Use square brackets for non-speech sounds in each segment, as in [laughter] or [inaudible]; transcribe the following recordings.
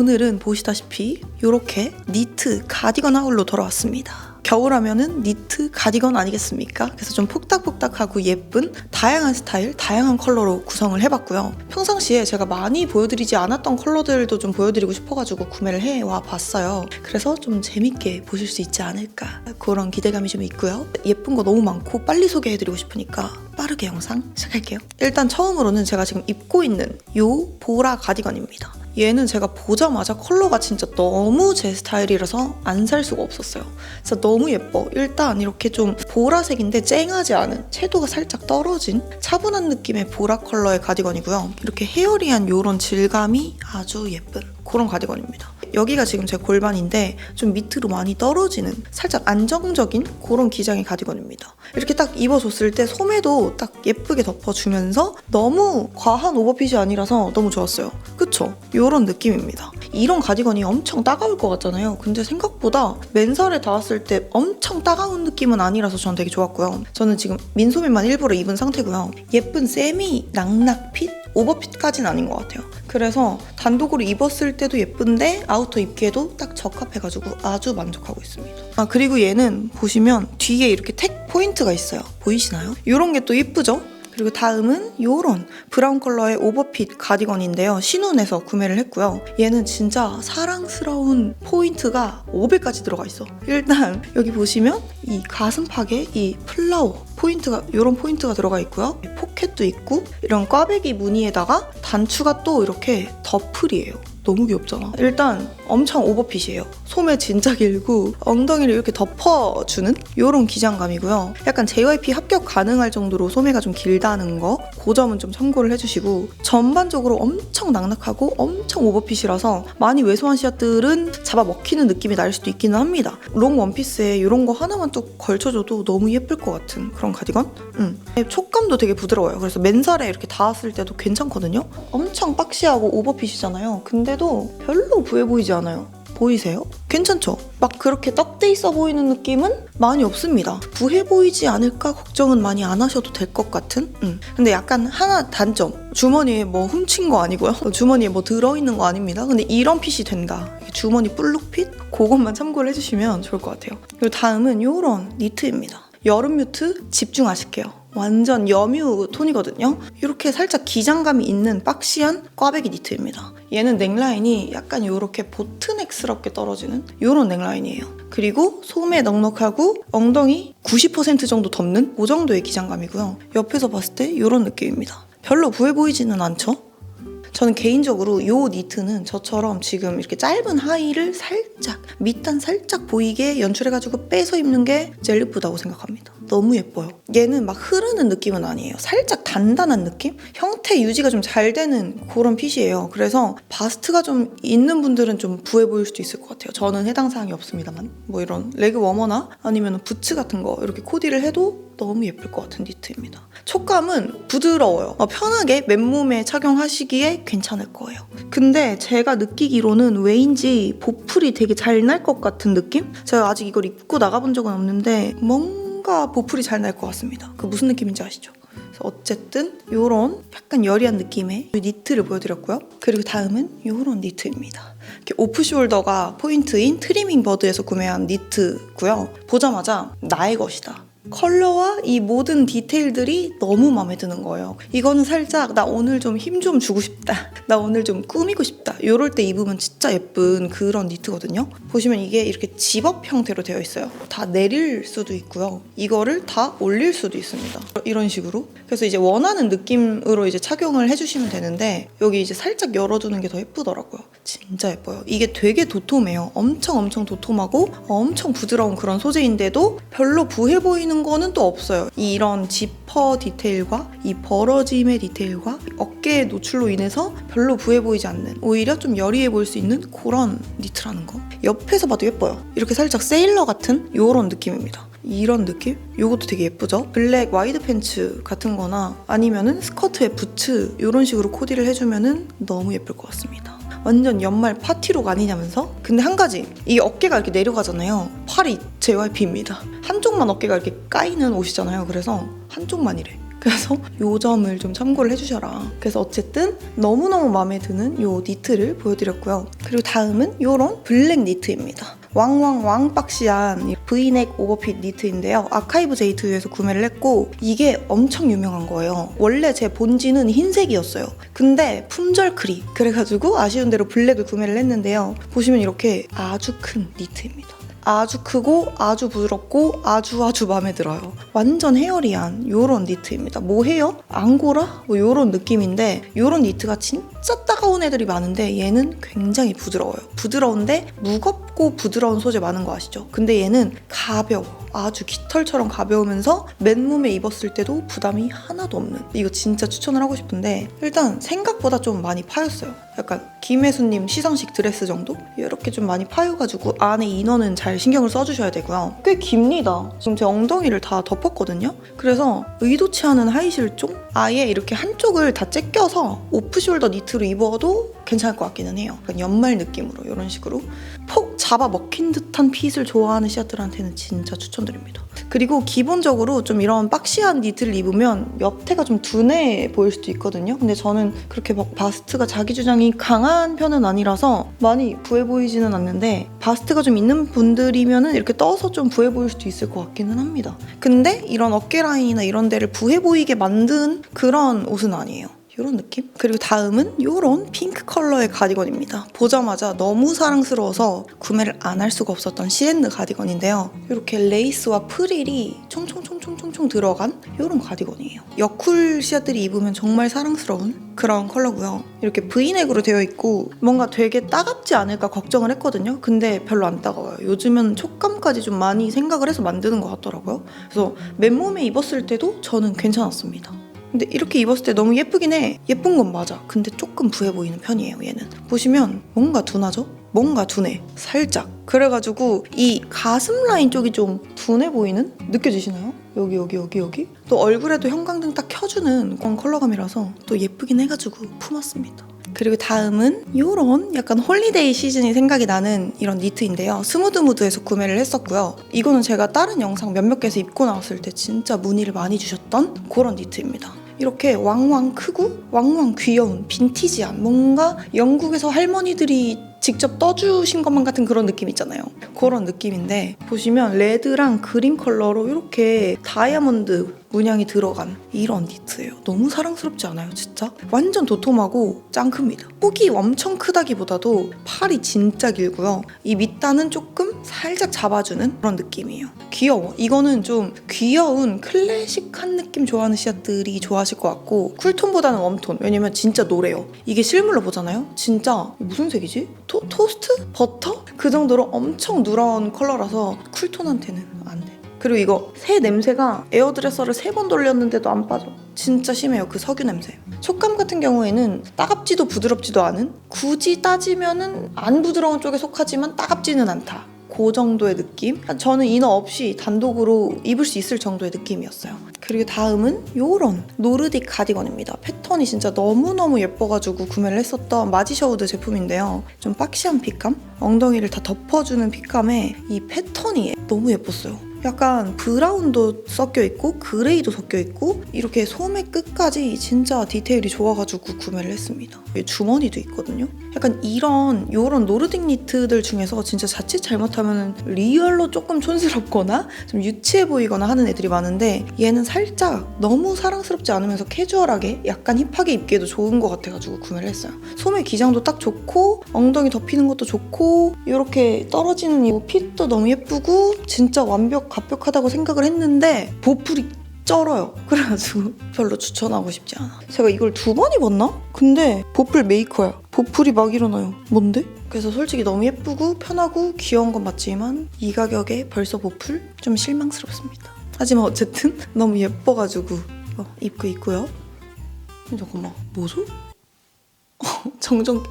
오늘은 보시다시피 이렇게 니트 가디건 하울로 돌아왔습니다. 겨울하면은 니트 가디건 아니겠습니까? 그래서 좀 폭닥폭닥하고 예쁜 다양한 스타일, 다양한 컬러로 구성을 해봤고요. 평상시에 제가 많이 보여드리지 않았던 컬러들도 좀 보여드리고 싶어가지고 구매를 해와 봤어요. 그래서 좀 재밌게 보실 수 있지 않을까 그런 기대감이 좀 있고요. 예쁜 거 너무 많고 빨리 소개해드리고 싶으니까 빠르게 영상 시작할게요. 일단 처음으로는 제가 지금 입고 있는 요 보라 가디건입니다. 얘는 제가 보자마자 컬러가 진짜 너무 제 스타일이라서 안 살 수가 없었어요. 진짜 너무 예뻐. 일단 이렇게 좀 보라색인데 쨍하지 않은 채도가 살짝 떨어진 차분한 느낌의 보라 컬러의 가디건이고요. 이렇게 헤어리한 이런 질감이 아주 예쁜 그런 가디건입니다. 여기가 지금 제 골반인데 좀 밑으로 많이 떨어지는 살짝 안정적인 그런 기장의 가디건입니다. 이렇게 딱 입어줬을 때 소매도 딱 예쁘게 덮어주면서 너무 과한 오버핏이 아니라서 너무 좋았어요. 그쵸? 이런 느낌입니다. 이런 가디건이 엄청 따가울 것 같잖아요. 근데 생각보다 맨살에 닿았을 때 엄청 따가운 느낌은 아니라서 저는 되게 좋았고요. 저는 지금 민소매만 일부러 입은 상태고요. 예쁜 세미 낙낙핏? 오버핏까지는 아닌 것 같아요. 그래서 단독으로 입었을 때도 예쁜데 아우터 입기에도 딱 적합해가지고 아주 만족하고 있습니다. 아 그리고 얘는 보시면 뒤에 이렇게 택 포인트가 있어요. 보이시나요? 이런 게 또 예쁘죠? 그리고 다음은 요런 브라운 컬러의 오버핏 가디건인데요. 신혼에서 구매를 했고요. 얘는 진짜 사랑스러운 포인트가 500까지 들어가 있어. 일단 여기 보시면 이 가슴팍에 이 플라워 포인트가 이런 포인트가 들어가 있고요. 포켓도 있고 이런 꽈배기 무늬에다가 단추가 또 이렇게 더플이에요. 너무 귀엽잖아. 일단 엄청 오버핏이에요. 소매 진짜 길고 엉덩이를 이렇게 덮어주는 이런 기장감이고요. 약간 JYP 합격 가능할 정도로 소매가 좀 길다는 거, 그 점은 좀 참고를 해주시고 전반적으로 엄청 낙낙하고 엄청 오버핏이라서 많이 왜소한 씨앗들은 잡아 먹히는 느낌이 날 수도 있기는 합니다. 롱 원피스에 이런 거 하나만 쭉 걸쳐줘도 너무 예쁠 것 같은 그런 가디건? 음. 촉감도 되게 부드러워요. 그래서 맨살에 이렇게 닿았을 때도 괜찮거든요. 엄청 박시하고 오버핏이잖아요. 근데 도 별로 부해 보이지 않아요. 보이세요? 괜찮죠? 막 그렇게 떡돼 있어 보이는 느낌은 많이 없습니다. 부해 보이지 않을까 걱정은 많이 안 하셔도 될 것 같은? 음. 근데 약간 하나 단점. 주머니에 뭐 훔친 거 아니고요. [laughs] 주머니에 뭐 들어있는 거 아닙니다. 근데 이런 핏이 된다. 주머니 볼록 핏? 그것만 참고를 해주시면 좋을 것 같아요. 그리고 다음은 이런 니트입니다. 여름 뮤트 집중하실게요. 완전 여뮤 톤이거든요. 이렇게 살짝 기장감이 있는 박시한 꽈배기 니트입니다. 얘는 넥라인이 약간 이렇게 보트넥스럽게 떨어지는 이런 넥라인이에요. 그리고 소매 넉넉하고 엉덩이 90% 정도 덮는 그 정도의 기장감이고요. 옆에서 봤을 때 이런 느낌입니다. 별로 부해 보이지는 않죠? 저는 개인적으로 이 니트는 저처럼 지금 이렇게 짧은 하의를 살짝 밑단 살짝 보이게 연출해가지고 빼서 입는 게 제일 예쁘다고 생각합니다. 너무 예뻐요. 얘는 막 흐르는 느낌은 아니에요. 살짝 단단한 느낌? 형태 유지가 좀 잘 되는 그런 핏이에요. 그래서 바스트가 좀 있는 분들은 좀 부해 보일 수도 있을 것 같아요. 저는 해당 사항이 없습니다만 뭐 이런 레그 워머나 아니면 부츠 같은 거 이렇게 코디를 해도 너무 예쁠 것 같은 니트입니다. 촉감은 부드러워요. 어, 편하게 맨몸에 착용하시기에 괜찮을 거예요. 근데 제가 느끼기로는 왜인지 보풀이 되게 잘 날 것 같은 느낌? 제가 아직 이걸 입고 나가본 적은 없는데 뭔가 보풀이 잘 날 것 같습니다. 그 무슨 느낌인지 아시죠? 어쨌든 이런 약간 여리한 느낌의 니트를 보여드렸고요. 그리고 다음은 이런 니트입니다. 이렇게 오프숄더가 포인트인 트리밍 버드에서 구매한 니트고요. 보자마자 나의 것이다. 컬러와 이 모든 디테일들이 너무 마음에 드는 거예요. 이거는 살짝 나 오늘 좀힘좀 주고 싶다. 나 오늘 좀 꾸미고 싶다. 이럴 때 입으면 진짜 예쁜 그런 니트거든요. 보시면 이게 이렇게 집업 형태로 되어 있어요. 다 내릴 수도 있고요. 이거를 다 올릴 수도 있습니다. 이런 식으로. 그래서 이제 원하는 느낌으로 이제 착용을 해주시면 되는데 여기 이제 살짝 열어두는 게 더 예쁘더라고요. 진짜 예뻐요. 이게 되게 도톰해요. 엄청 엄청 도톰하고 엄청 부드러운 그런 소재인데도 별로 부해 보이는 거는 또 없어요. 이런 지퍼 디테일과 이 벌어짐의 디테일과 어깨 노출로 인해서 별로 부해 보이지 않는 오히려 좀 여리해 보일 수 있는 그런 니트라는 거. 옆에서 봐도 예뻐요. 이렇게 살짝 세일러 같은 이런 느낌입니다. 이런 느낌? 이것도 되게 예쁘죠? 블랙 와이드 팬츠 같은 거나 아니면은 스커트에 부츠 이런 식으로 코디를 해주면은 너무 예쁠 것 같습니다. 완전 연말 파티룩 아니냐면서? 근데 한 가지 이 어깨가 이렇게 내려가잖아요 팔이 JYP입니다 한쪽만 어깨가 이렇게 까이는 옷이잖아요 그래서 한쪽만 이래 그래서 요 점을 좀 참고를 해주셔라. 그래서 어쨌든 너무너무 마음에 드는 요 니트를 보여드렸고요. 그리고 다음은 요런 블랙 니트입니다. 왕왕왕 박시한 브이넥 오버핏 니트인데요. 아카이브 J2에서 구매를 했고 이게 엄청 유명한 거예요. 원래 제 본지는 흰색이었어요. 근데 품절 크리 그래가지고 아쉬운 대로 블랙을 구매를 했는데요. 보시면 이렇게 아주 큰 니트입니다. 아주 크고 아주 부드럽고 아주 아주 마음에 들어요. 완전 헤어리한 요런 니트입니다. 뭐 헤어? 앙고라? 뭐 요런 느낌인데 요런 니트가 진짜 따가운 애들이 많은데 얘는 굉장히 부드러워요. 부드러운데 무겁고 부드러운 소재 많은 거 아시죠? 근데 얘는 가벼워. 아주 깃털처럼 가벼우면서 맨몸에 입었을 때도 부담이 하나도 없는 이거 진짜 추천을 하고 싶은데 일단 생각보다 좀 많이 파였어요 약간 김혜수님 시상식 드레스 정도? 이렇게 좀 많이 파여가지고 안에 인원은 잘 신경을 써주셔야 되고요 꽤 깁니다 지금 제 엉덩이를 다 덮었거든요 그래서 의도치 않은 하이실종? 아예 이렇게 한쪽을 다 째껴서 오프숄더 니트로 입어도 괜찮을 것 같기는 해요 연말 느낌으로 이런 식으로 폭 잡아 먹힌 듯한 핏을 좋아하는 시아들한테는 진짜 추천드립니다. 그리고 기본적으로 좀 이런 박시한 니트를 입으면 옆태가 좀 둔해 보일 수도 있거든요. 근데 저는 그렇게 막 바스트가 자기 주장이 강한 편은 아니라서 많이 부해 보이지는 않는데 바스트가 좀 있는 분들이면은 이렇게 떠서 좀 부해 보일 수도 있을 것 같기는 합니다. 근데 이런 어깨 라인이나 이런 데를 부해 보이게 만든 그런 옷은 아니에요. 이런 느낌? 그리고 다음은 이런 핑크 컬러의 가디건입니다. 보자마자 너무 사랑스러워서 구매를 안 할 수가 없었던 시엔느 가디건인데요. 이렇게 레이스와 프릴이 총총총총총총 들어간 이런 가디건이에요. 여쿨 시아들이 입으면 정말 사랑스러운 그런 컬러고요. 이렇게 브이넥으로 되어 있고 뭔가 되게 따갑지 않을까 걱정을 했거든요. 근데 별로 안 따가워요. 요즘은 촉감까지 좀 많이 생각을 해서 만드는 것 같더라고요. 그래서 맨몸에 입었을 때도 저는 괜찮았습니다. 근데 이렇게 입었을 때 너무 예쁘긴 해. 예쁜 건 맞아. 근데 조금 부해 보이는 편이에요, 얘는. 보시면 뭔가 둔하죠? 뭔가 둔해. 살짝. 그래가지고 이 가슴 라인 쪽이 좀 둔해 보이는? 느껴지시나요? 여기, 여기, 여기, 여기? 또 얼굴에도 형광등 딱 켜주는 그런 컬러감이라서 또 예쁘긴 해가지고 품었습니다. 그리고 다음은 이런 약간 홀리데이 시즌이 생각이 나는 이런 니트인데요. 스무드무드에서 구매를 했었고요. 이거는 제가 다른 영상 몇몇 개에서 입고 나왔을 때 진짜 문의를 많이 주셨던 그런 니트입니다. 이렇게 왕왕 크고 왕왕 귀여운 빈티지한 뭔가 영국에서 할머니들이 직접 떠주신 것만 같은 그런 느낌 있잖아요. 그런 느낌인데 보시면 레드랑 그린 컬러로 이렇게 다이아몬드 문양이 들어간 이런 니트예요. 너무 사랑스럽지 않아요, 진짜? 완전 도톰하고 짱 큽니다. 폭이 엄청 크다기보다도 팔이 진짜 길고요. 이 밑단은 조금 살짝 잡아주는 그런 느낌이에요. 귀여워. 이거는 좀 귀여운 클래식한 느낌 좋아하는 시아들이 좋아하실 것 같고 쿨톤보다는 웜톤. 왜냐면 진짜 노래요. 이게 실물로 보잖아요. 진짜 무슨 색이지? 토, 토스트? 버터? 그 정도로 엄청 누런 컬러라서 쿨톤한테는 안 돼. 그리고 이거 새 냄새가 에어드레서를 세 번 돌렸는데도 안 빠져. 진짜 심해요. 그 석유 냄새. 촉감 같은 경우에는 따갑지도 부드럽지도 않은 굳이 따지면은 안 부드러운 쪽에 속하지만 따갑지는 않다. 그 정도의 느낌? 저는 이너 없이 단독으로 입을 수 있을 정도의 느낌이었어요. 그리고 다음은 요런 노르딕 가디건입니다. 패턴이 진짜 너무너무 예뻐가지고 구매를 했었던 마지셔우드 제품인데요. 좀 박시한 핏감? 엉덩이를 다 덮어주는 핏감에 이 패턴이 너무 예뻤어요. 약간 브라운도 섞여 있고 그레이도 섞여 있고 이렇게 소매 끝까지 진짜 디테일이 좋아가지고 구매를 했습니다. 주머니도 있거든요. 약간 이런 요런 노르딕 니트들 중에서 진짜 자칫 잘못하면 리얼로 조금 촌스럽거나 좀 유치해 보이거나 하는 애들이 많은데 얘는 살짝 너무 사랑스럽지 않으면서 캐주얼하게 약간 힙하게 입기에도 좋은 것 같아가지고 구매를 했어요. 소매 기장도 딱 좋고 엉덩이 덮이는 것도 좋고 이렇게 떨어지는 이 핏도 너무 예쁘고 진짜 완벽 갑벽하다고 생각을 했는데 보풀이 쩔어요. [laughs] 그래가지고 별로 추천하고 싶지 않아. 제가 이걸 두 번 입었나? 근데 보풀 메이커야. 보풀이 막 일어나요. 뭔데? 그래서 솔직히 너무 예쁘고 편하고 귀여운 건 맞지만 이 가격에 벌써 보풀? 좀 실망스럽습니다. 하지만 어쨌든 [laughs] 너무 예뻐가지고 어, 입고 있고요. 잠깐만 뭐죠? [laughs] 정정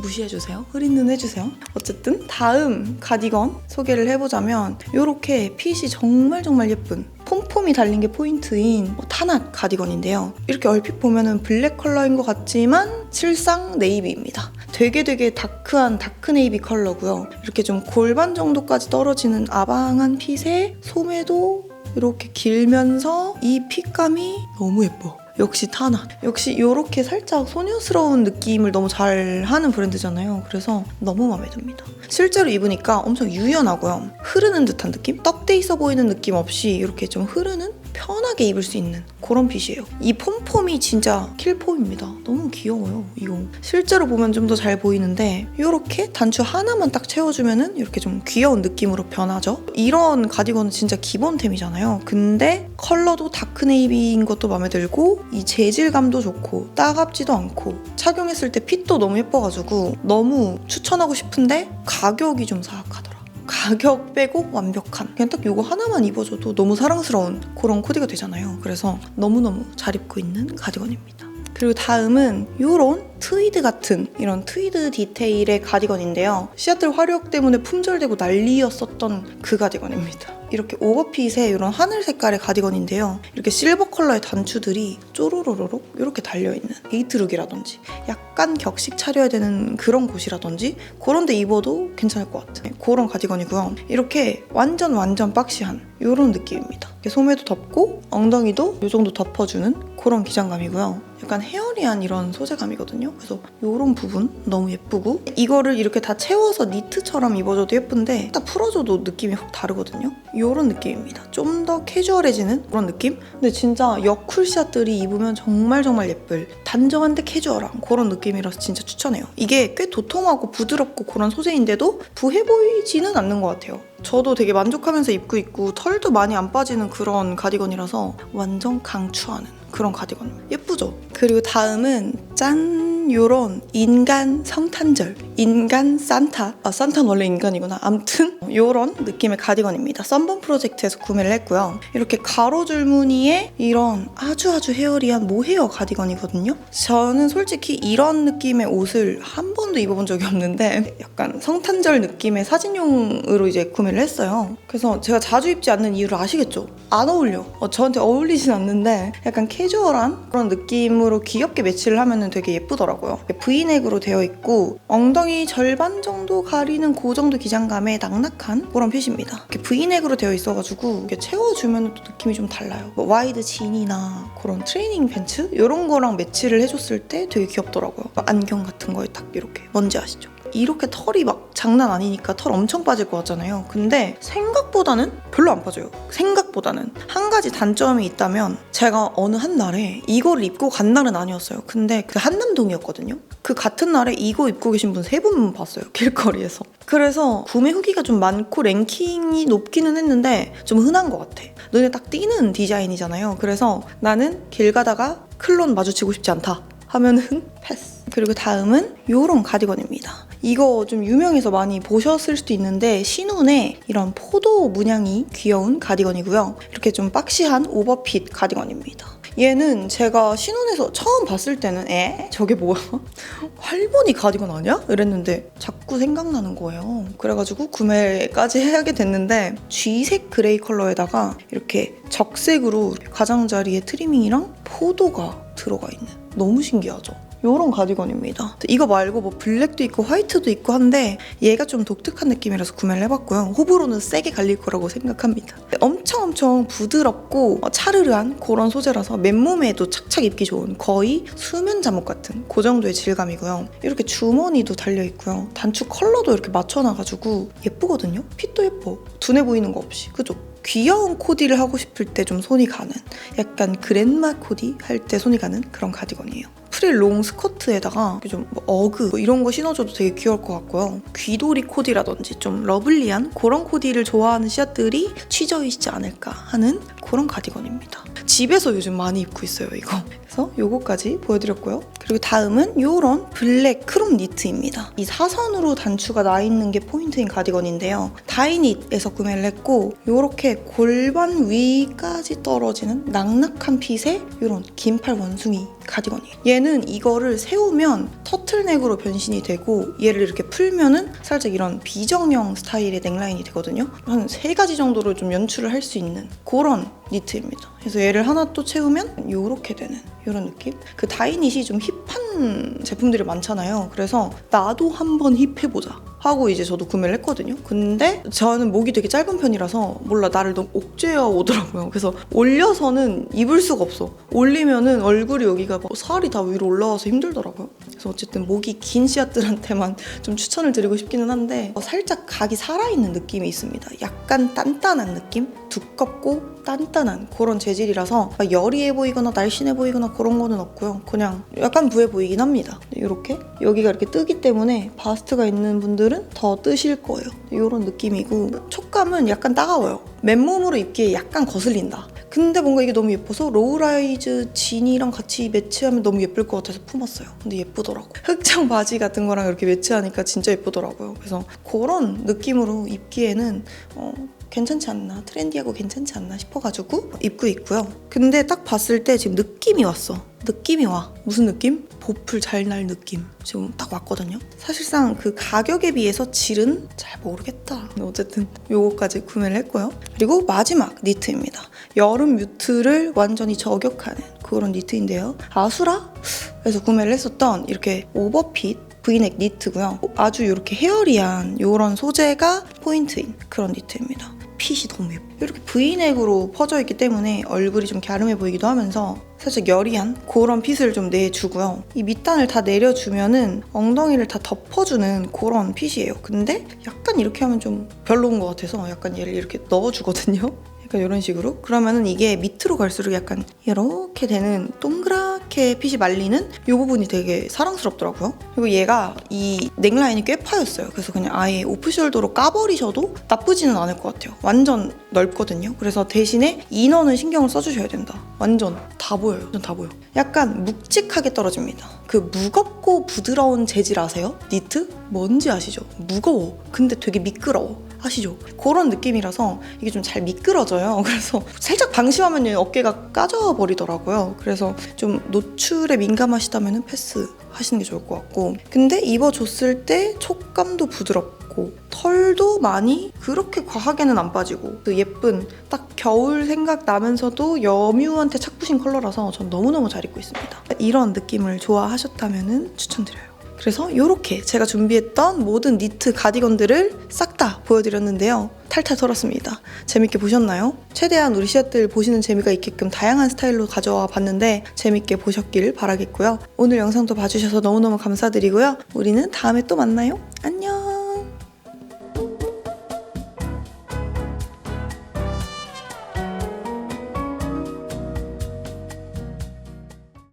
무시해주세요. 흐린 눈 해주세요. 어쨌든 다음 가디건 소개를 해보자면 이렇게 핏이 정말 정말 예쁜 폼폼이 달린 게 포인트인 뭐 타낫 가디건인데요. 이렇게 얼핏 보면은 블랙 컬러인 것 같지만 실상 네이비입니다. 되게 되게 다크한 다크 네이비 컬러고요. 이렇게 좀 골반 정도까지 떨어지는 아방한 핏에 소매도 이렇게 길면서 이 핏감이 너무 예뻐. 역시 타나. 역시 이렇게 살짝 소녀스러운 느낌을 너무 잘 하는 브랜드잖아요. 그래서 너무 마음에 듭니다. 실제로 입으니까 엄청 유연하고요. 흐르는 듯한 느낌? 떡돼 있어 보이는 느낌 없이 이렇게 좀 흐르는 편하게 입을 수 있는 그런 핏이에요. 이 폼폼이 진짜 킬폼입니다. 너무 귀여워요. 이거 실제로 보면 좀 더 잘 보이는데 이렇게 단추 하나만 딱 채워주면은 이렇게 좀 귀여운 느낌으로 변하죠. 이런 가디건은 진짜 기본템이잖아요. 근데 컬러도 다크 네이비인 것도 마음에 들고 이 재질감도 좋고 따갑지도 않고 착용했을 때 핏도 너무 예뻐가지고 너무 추천하고 싶은데 가격이 좀 사악하더라. 가격 빼고 완벽한 그냥 딱 이거 하나만 입어줘도 너무 사랑스러운 그런 코디가 되잖아요. 그래서 너무너무 잘 입고 있는 가디건입니다. 그리고 다음은 이런 트위드 같은 이런 트위드 디테일의 가디건인데요. 시아틀 화력 때문에 품절되고 난리였었던 그 가디건입니다. 이렇게 오버핏의 이런 하늘 색깔의 가디건인데요. 이렇게 실버 컬러의 단추들이 쪼로로로록 이렇게 달려있는 게이트룩이라든지 약간 격식 차려야 되는 그런 곳이라든지 그런 데 입어도 괜찮을 것 같아요. 그런 가디건이고요. 이렇게 완전 완전 박시한 이런 느낌입니다. 소매도 덮고 엉덩이도 이 정도 덮어주는 그런 기장감이고요. 약간 헤어리한 이런 소재감이거든요. 그래서 이런 부분 너무 예쁘고 이거를 이렇게 다 채워서 니트처럼 입어줘도 예쁜데 딱 풀어줘도 느낌이 확 다르거든요. 이런 느낌입니다. 좀 더 캐주얼해지는 그런 느낌? 근데 진짜 여쿨샷들이 입으면 정말 정말 예쁠 단정한데 캐주얼한 그런 느낌이라서 진짜 추천해요. 이게 꽤 도톰하고 부드럽고 그런 소재인데도 부해 보이지는 않는 것 같아요. 저도 되게 만족하면서 입고 있고 털도 많이 안 빠지는 그런 가디건이라서 완전 강추하는 그런 가디건 예쁘죠? 그리고 다음은 짠 요런 인간 성탄절 인간 산타 아 산타는 원래 인간이구나. 암튼 요런 느낌의 가디건입니다. 썬번 프로젝트에서 구매를 했고요. 이렇게 가로줄 무늬의 이런 아주 아주 헤어리한 모헤어 가디건이거든요. 저는 솔직히 이런 느낌의 옷을 한 번도 입어본 적이 없는데 약간 성탄절 느낌의 사진용으로 이제 구매를 했어요. 그래서 제가 자주 입지 않는 이유를 아시겠죠? 안 어울려. 어, 저한테 어울리진 않는데 약간 캐주얼한 그런 느낌으로 귀엽게 매치를 하면 되게 예쁘더라고요. V넥으로 되어 있고 엉덩이 절반 정도 가리는 그 정도 기장감의 낙낙한 그런 핏입니다. 이렇게 V넥으로 되어 있어가지고 이렇게 채워주면 또 느낌이 좀 달라요. 뭐 와이드 진이나 그런 트레이닝 팬츠? 이런 거랑 매치를 해줬을 때 되게 귀엽더라고요. 안경 같은 거에 딱 이렇게 뭔지 아시죠? 이렇게 털이 막 장난 아니니까 털 엄청 빠질 것 같잖아요. 근데 생각보다는 별로 안 빠져요. 생각보다는. 한 가지 단점이 있다면 제가 어느 한 날에 이거를 입고 간 날은 아니었어요. 근데 그 한남동이었거든요. 그 같은 날에 이거 입고 계신 분 세 분 봤어요. 길거리에서. 그래서 구매 후기가 좀 많고 랭킹이 높기는 했는데 좀 흔한 것 같아. 눈에 딱 띄는 디자인이잖아요. 그래서 나는 길 가다가 클론 마주치고 싶지 않다. 하면은 [laughs] 패스. 그리고 다음은 요런 가디건입니다. 이거 좀 유명해서 많이 보셨을 수도 있는데 신운의 이런 포도 문양이 귀여운 가디건이고요. 이렇게 좀 박시한 오버핏 가디건입니다. 얘는 제가 신혼에서 처음 봤을 때는 에? 저게 뭐야? [laughs] 할머니 가디건 아니야? 이랬는데 자꾸 생각나는 거예요. 그래가지고 구매까지 하게 됐는데 쥐색 그레이 컬러에다가 이렇게 적색으로 가장자리에 트리밍이랑 포도가 들어가 있는 너무 신기하죠? 이런 가디건입니다. 이거 말고 뭐 블랙도 있고 화이트도 있고 한데 얘가 좀 독특한 느낌이라서 구매를 해봤고요. 호불호는 세게 갈릴 거라고 생각합니다. 엄청 엄청 부드럽고 차르르한 그런 소재라서 맨몸에도 착착 입기 좋은 거의 수면 잠옷 같은 그 정도의 질감이고요. 이렇게 주머니도 달려있고요. 단추 컬러도 이렇게 맞춰놔가지고 예쁘거든요. 핏도 예뻐. 둔해 보이는 거 없이. 그죠? 귀여운 코디를 하고 싶을 때 좀 손이 가는 약간 그랜마 코디 할 때 손이 가는 그런 가디건이에요. 프릴 롱 스커트에다가 좀 뭐 어그 뭐 이런 거 신어줘도 되게 귀여울 것 같고요. 귀돌이 코디라든지 좀 러블리한 그런 코디를 좋아하는 씨앗들이 취저이시지 않을까 하는 그런 가디건입니다. 집에서 요즘 많이 입고 있어요, 이거. 그래서 요거까지 보여드렸고요. 그리고 다음은 요런 블랙 크롭 니트입니다. 이 사선으로 단추가 나 있는 게 포인트인 가디건인데요. 다이닛에서 구매를 했고 요렇게 골반 위까지 떨어지는 낙낙한 핏의 요런 긴팔 원숭이 가디건이에요. 얘는 이거를 세우면 터틀넥으로 변신이 되고 얘를 이렇게 풀면은 살짝 이런 비정형 스타일의 넥라인이 되거든요. 한 세 가지 정도로 좀 연출을 할 수 있는 그런 니트입니다. 그래서 얘를 하나 또 채우면 요렇게 되는 이런 느낌? 그 다이닛이 좀 힙한 제품들이 많잖아요. 그래서 나도 한번 힙해보자 하고 이제 저도 구매를 했거든요. 근데 저는 목이 되게 짧은 편이라서 몰라 나를 너무 옥죄어 오더라고요. 그래서 올려서는 입을 수가 없어. 올리면은 얼굴이 여기가 막 살이 다 위로 올라와서 힘들더라고요. 그래서 어쨌든 목이 긴 씨앗들한테만 좀 추천을 드리고 싶기는 한데 어, 살짝 각이 살아있는 느낌이 있습니다. 약간 단단한 느낌? 두껍고 단단한 그런 재질이라서 막 여리해 보이거나 날씬해 보이거나 그런 거는 없고요. 그냥 약간 부해 보이긴 합니다. 이렇게 여기가 이렇게 뜨기 때문에 바스트가 있는 분들은 더 뜨실 거예요. 이런 느낌이고 촉감은 약간 따가워요. 맨몸으로 입기에 약간 거슬린다. 근데 뭔가 이게 너무 예뻐서 로우라이즈 진이랑 같이 매치하면 너무 예쁠 것 같아서 품었어요. 근데 예쁘더라고. [laughs] 흑청 바지 같은 거랑 이렇게 매치하니까 진짜 예쁘더라고요. 그래서 그런 느낌으로 입기에는 어, 괜찮지 않나 트렌디하고 괜찮지 않나 싶어가지고 입고 있고요. 근데 딱 봤을 때 지금 느낌이 왔어. 느낌이 와. 무슨 느낌? 보풀 잘 날 느낌. 지금 딱 왔거든요. 사실상 그 가격에 비해서 질은 잘 모르겠다. 근데 어쨌든 요거까지 구매를 했고요. 그리고 마지막 니트입니다. 여름 뮤트를 완전히 저격하는 그런 니트인데요. 아수라에서 구매를 했었던 이렇게 오버핏 브이넥 니트고요. 아주 이렇게 헤어리한 이런 소재가 포인트인 그런 니트입니다. 핏이 너무 예뻐. 이렇게 브이넥으로 퍼져 있기 때문에 얼굴이 좀 갸름해 보이기도 하면서 살짝 여리한 그런 핏을 좀 내주고요. 이 밑단을 다 내려주면은 엉덩이를 다 덮어주는 그런 핏이에요. 근데 약간 이렇게 하면 좀 별로인 것 같아서 약간 얘를 이렇게 넣어주거든요. 약간 이런 식으로? 그러면은 이게 밑으로 갈수록 약간 이렇게 되는 동그랗게 핏이 말리는 이 부분이 되게 사랑스럽더라고요. 그리고 얘가 이 넥라인이 꽤 파였어요. 그래서 그냥 아예 오프숄더로 까버리셔도 나쁘지는 않을 것 같아요. 완전 넓거든요. 그래서 대신에 이너는 신경을 써주셔야 된다. 완전 다 보여요. 완전 다 보여. 약간 묵직하게 떨어집니다. 그 무겁고 부드러운 재질 아세요? 니트? 뭔지 아시죠? 무거워. 근데 되게 미끄러워 아시죠? 그런 느낌이라서 이게 좀 잘 미끄러져요. [laughs] 그래서 살짝 방심하면 어깨가 까져 버리더라고요. 그래서 좀 노출에 민감하시다면 패스 하시는 게 좋을 것 같고. 근데 입어줬을 때 촉감도 부드럽고 털도 많이 그렇게 과하게는 안 빠지고 그 예쁜 딱 겨울 생각 나면서도 여뮤한테 착붙인 컬러라서 전 너무너무 잘 입고 있습니다. 이런 느낌을 좋아하셨다면 추천드려요. 그래서 이렇게 제가 준비했던 모든 니트 가디건들을 싹 다 보여드렸는데요. 탈탈 털었습니다. 재밌게 보셨나요? 최대한 우리 시아들 보시는 재미가 있게끔 다양한 스타일로 가져와 봤는데 재밌게 보셨길 바라겠고요. 오늘 영상도 봐주셔서 너무너무 감사드리고요. 우리는 다음에 또 만나요. 안녕!